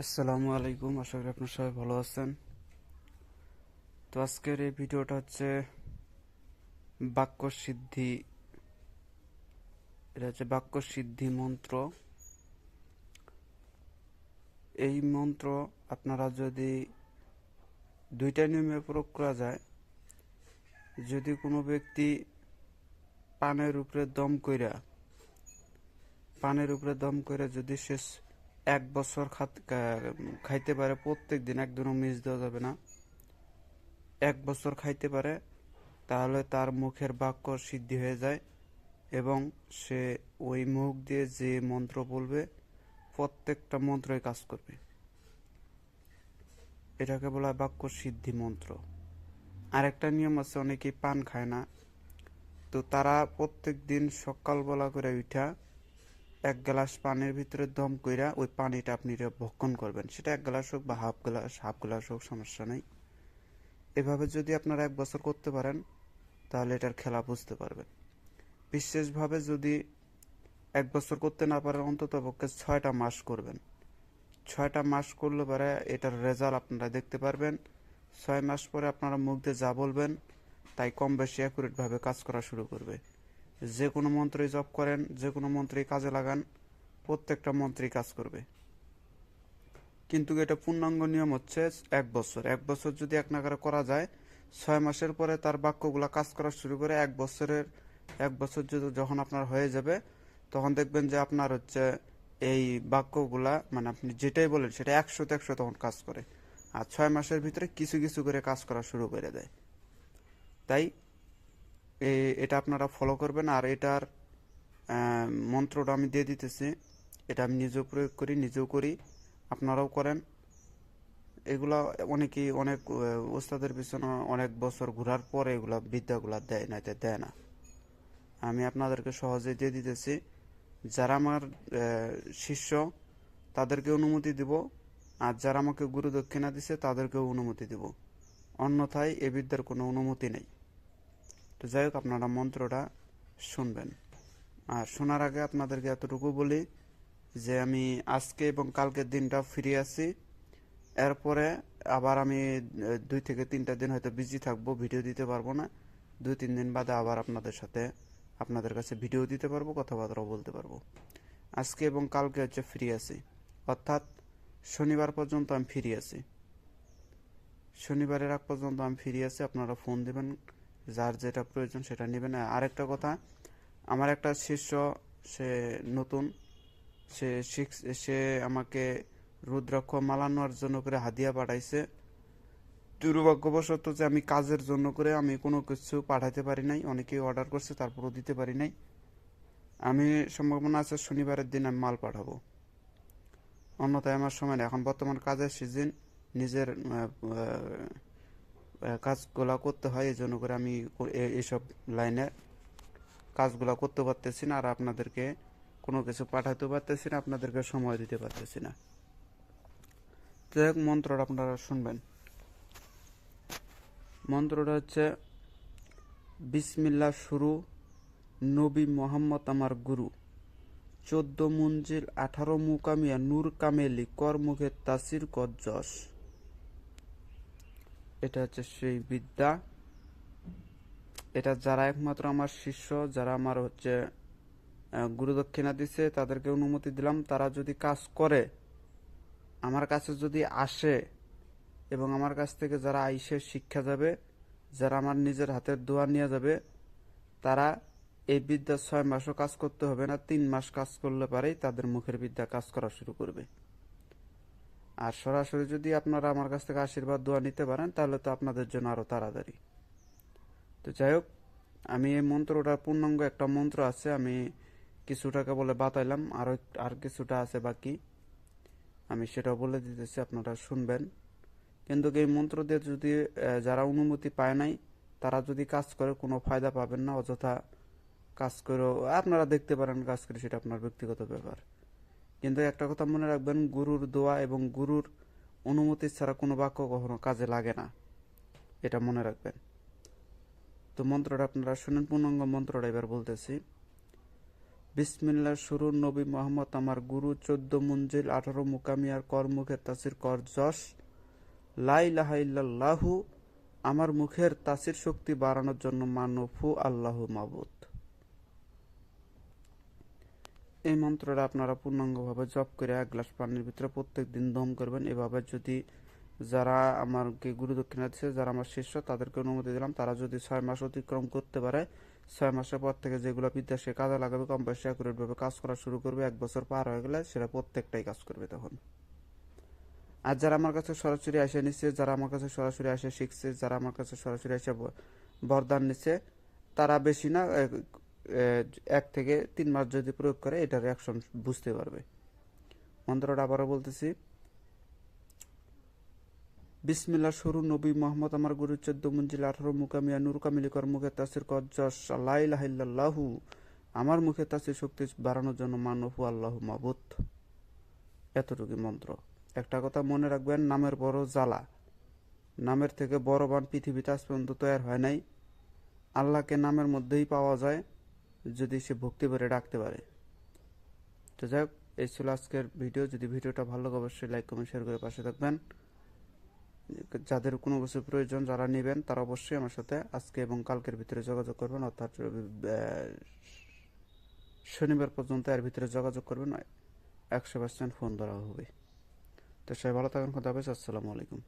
আসসালামু আলাইকুম, আশা করি আপনার সবাই ভালো আছেন। তো আজকের এই ভিডিওটা হচ্ছে বাক্য সিদ্ধি এটা হচ্ছে বাক্য সিদ্ধি মন্ত্র। এই মন্ত্র আপনারা যদি দুইটা নিয়মে প্রয়োগ করা যায়, যদি কোনো ব্যক্তি পানের উপরে দম কইরা, পানের উপরে দম করে যদি সে এক বছর খাইতে পারে প্রত্যেক দিন একদিনও মিস দেওয়া যাবে না। এক বছর খাইতে পারে, তাহলে তার মুখের বাক্য সিদ্ধি হয়ে যায় এবং সে ওই মুখ দিয়ে যে মন্ত্র বলবে, প্রত্যেকটা মন্ত্রই কাজ করবে। এটাকে বলা হয় বাক্য সিদ্ধি মন্ত্র। আরেকটা নিয়ম আছে, অনেকেই পান খায় না। তো তারা প্রত্যেক দিন সকালবেলা করে উঠা এক গ্লাস পানির ভিতরে দম কইরা ওই পানিটা আপনি ভক্ষণ করবেন। সেটা এক গ্লাস হোক বা হাফ গ্লাস হাফ গ্লাস হোক, সমস্যা নেই। এভাবে যদি আপনারা এক বছর করতে পারেন, তাহলে এটার খেলা বুঝতে পারবেন। বিশেষভাবে যদি এক বছর করতে না পারেন, অন্তত পক্ষে ছয়টা মাস করবেন। ছয়টা মাস করলে পরে এটার রেজাল্ট আপনারা দেখতে পারবেন। ছয় মাস পরে আপনারা মুখ দিয়ে যা বলবেন, তাই কম বেশি অ্যাকুরেটভাবে কাজ করা শুরু করবে। যে কোনো মন্ত্রই জপ করেন, যে কোনো মন্ত্রই কাজে লাগান, প্রত্যেকটা মন্ত্রই কাজ করবে। কিন্তু এটা পূর্ণাঙ্গ নিয়ম হচ্ছে এক বছর। এক বছর যদি এক নাগারে করা যায়, ছয় মাসের পরে তার বাক্যগুলো কাজ করা শুরু করে এক বছরের, এক বছর যদি যখন আপনার হয়ে যাবে, তখন দেখবেন যে আপনার হচ্ছে এই বাক্যগুলা মানে আপনি যেটাই বলেন, সেটা একশোতে একশো তখন কাজ করে। আর ছয় মাসের ভিতরে কিছু কিছু করে কাজ করা শুরু করে দেয়। তাই এটা আপনারা ফলো করবেন। আর এটার মন্ত্রটা আমি দিয়ে দিতেছি। এটা আমি নিজেও প্রয়োগ করি, নিজেও করি। আপনারাও করেন। এগুলা অনেকেই অনেক ওস্তাদের পিছনে অনেক বছর ঘোরার পরে এগুলা বিদ্যাগুলা দেয় না, এটা দেয় না। আমি আপনাদেরকে সহজে দিয়ে দিতেছি। যারা আমার শিষ্য, তাদেরকে অনুমতি দিব। আর যারা আমাকে গুরু দক্ষিণা দিছে, তাদেরকেও অনুমতি দিব। অন্যথায় এ বিদ্যার কোনো অনুমতি নেই। তো যাই হোক, আপনারা মন্ত্রটা শুনবেন। আর শোনার আগে আপনাদেরকে এতটুকু বলি যে, আমি আজকে এবং কালকের দিনটা ফিরে আছি এরপরে আবার আমি দুই থেকে তিনটা দিন হয়তো বিজি থাকব ভিডিও দিতে পারব না। দুই, তিন দিন বাদে আবার আপনাদের সাথে আপনাদের কাছে ভিডিও দিতে পারব, কথাবার্তাও বলতে পারব। আজকে এবং কালকে হচ্ছে ফ্রি আছি অর্থাৎ শনিবার পর্যন্ত আমি ফ্রি আছি শনিবারের আগ পর্যন্ত আমি ফ্রি আছি আপনারা ফোন দিবেন। যার যেটা প্রয়োজন সেটা নেবেন আর আরেকটা কথা, আমার একটা শিষ্য, সে নতুন, সে সে আমাকে রুদ্রাক্ষ মালানোর জন্য করে হাদিয়া পাঠাইছে। দুর্ভাগ্যবশত যে আমি কাজের জন্য করে আমি কোনো কিছু পাঠাতে পারি নাই, অনেকেই অর্ডার করছে, তারপরও দিতে পারি নাই। আমি সম্ভাবনা আছে শনিবারের দিন আমি মাল পাঠাবো। অন্যথায় আমার সময় এখন বর্তমান কাজের সিজন নিজের কাজগুলা করতে হয়, এই জন্য করে আমি এইসব লাইনে কাজগুলা করতে পারতেছি না আর আপনাদেরকে কোনো কিছু পাঠাতে পারতেছি না, আপনাদেরকে সময় দিতে পারতেছি না। যাই হোক, মন্ত্রটা আপনারা শুনবেন। মন্ত্রটা হচ্ছে বিসমিল্লা শুরু, নবী মোহাম্মদ আমার গুরু। চোদ্দ মঞ্জিল আঠারো মুকামিয়া নূর কামেলি কর মুখে তাসির যশ। এটা হচ্ছে সেই বিদ্যা। এটা যারা একমাত্র আমার শিষ্য, যারা আমার হচ্ছে গুরুদক্ষিণা দিছে, তাদেরকে অনুমতি দিলাম। তারা যদি কাজ করে, আমার কাছে যদি আসে এবং আমার কাছ থেকে যারা আইসে শিক্ষা যাবে, যারা আমার নিজের হাতের দোয়া নিয়ে যাবে, তারা এই বিদ্যা ছয় মাসও কাজ করতে হবে না, তিন মাস কাজ করলে পারেই তাদের মুখের বিদ্যা কাজ করা শুরু করবে। আর সরাসরি যদি আপনারা আমার কাছ থেকে আশীর্বাদ, দোয়া নিতে পারেন, তাহলে তো আপনাদের জন্য আরও তাড়াতাড়ি। তো যাই হোক, আমি এই মন্ত্রটা, পূর্ণাঙ্গ একটা মন্ত্র আছে, আমি কিছুটাকে বলে বাতাইলাম, আর আর কিছুটা আছে বাকি। আমি সেটা বলে দিতেছি, আপনারা শুনবেন। কিন্তু এই মন্ত্র দিয়ে যদি যারা অনুমতি পায় নাই, তারা যদি কাজ করে, কোনো ফায়দা পাবেন না, অযথা কাজ করে আপনারা দেখতে পারেন কাজ করে, সেটা আপনার ব্যক্তিগত ব্যাপার। কিন্তু একটা কথা মনে রাখবেন, গুরুর দোয়া এবং গুরুর অনুমতি ছাড়া কোনো বাক্য কখনো কাজে লাগে না। এটা মনে রাখবেন। তো মন্ত্রটা আপনারা শুনেন, পূর্ণাঙ্গ মন্ত্রটা এবার বলতেছি। বিসমিল্লাহ, শুরু, নবী মোহাম্মদ, আমার গুরু, চোদ্দ মঞ্জিল, আঠারো মুকামিয়ার কর মুখের তাসির কর যশ লাইলাহাইল্লাহু আমার মুখের তাসির শক্তি বাড়ানোর জন্য মানফু আল্লাহ মাবুদ। এই মন্ত্রটা আপনারা পূর্ণাঙ্গভাবে জপ করে এক গ্লাস পানির ভিতরে প্রত্যেক দিন দম করবেন। এভাবে যদি যারা আমাকে গুরু দক্ষিণা দিচ্ছে যারা আমার শিষ্য, তাদেরকে অনুমতি দিলাম। তারা যদি ছয় মাস অতিক্রম করতে পারে, ছয় মাসের পর থেকে যেগুলো বিদ্যা সে কাজে লাগাবে কম বেশি অ্যাকুরেট ভাবে কাজ করা শুরু করবে, এক বছর পার হয়ে গেলে সেটা প্রত্যেকটাই কাজ করবে তখন। আর যারা আমার কাছে সরাসরি এসে নিচ্ছে, যারা আমার কাছে সরাসরি এসে শিখছে, যারা আমার কাছে সরাসরি এসে বরদান নিচ্ছে, তারা বেশি না এক থেকে তিন মাস যদি প্রয়োগ করে, এটার রিয়াকশন বুঝতে পারবে। মন্ত্রটা আবারও বলতেছি। বিসমিল্লা শুরু নবী মোহাম্মদ আমার গুরু, চোদ্দ মঞ্জিল, আঠারো মুকামিয়া নুর কামিলি কর মুখে তাসির কর যশ লাহু আমার মুখে তাসির শক্তি বাড়ানোর জন্য মানবু আল্লাহ মাবুত এতটুকু মন্ত্র। একটা কথা মনে রাখবেন, নামের বড় জ্বালা। নামের থেকে বড় বান পৃথিবীতে আজ পর্যন্ত তৈরি হয় নাই। আল্লাহকে নামের মধ্যেই পাওয়া যায়। যদি সে ভক্তি করে ডাকতে পারে। তো যাই হোক, এই ছিল আজকের ভিডিও। যদি ভিডিওটা ভালো লাগে, অবশ্যই লাইক কমেন্ট শেয়ার করে পাশে থাকবেন। যাদের কোনো কিছু প্রয়োজন যারা নেবেন, তারা অবশ্যই আমার সাথে আজকে এবং কালকের ভিতরে যোগাযোগ করবেন। অর্থাৎ শনিবার পর্যন্ত এর ভিতরে যোগাযোগ করবেন। একশো পার্সেন্ট ফোন ধরা হবে। তো সবাই ভালো থাকেন খোদা হাফেজ, আসসালামু আলাইকুম।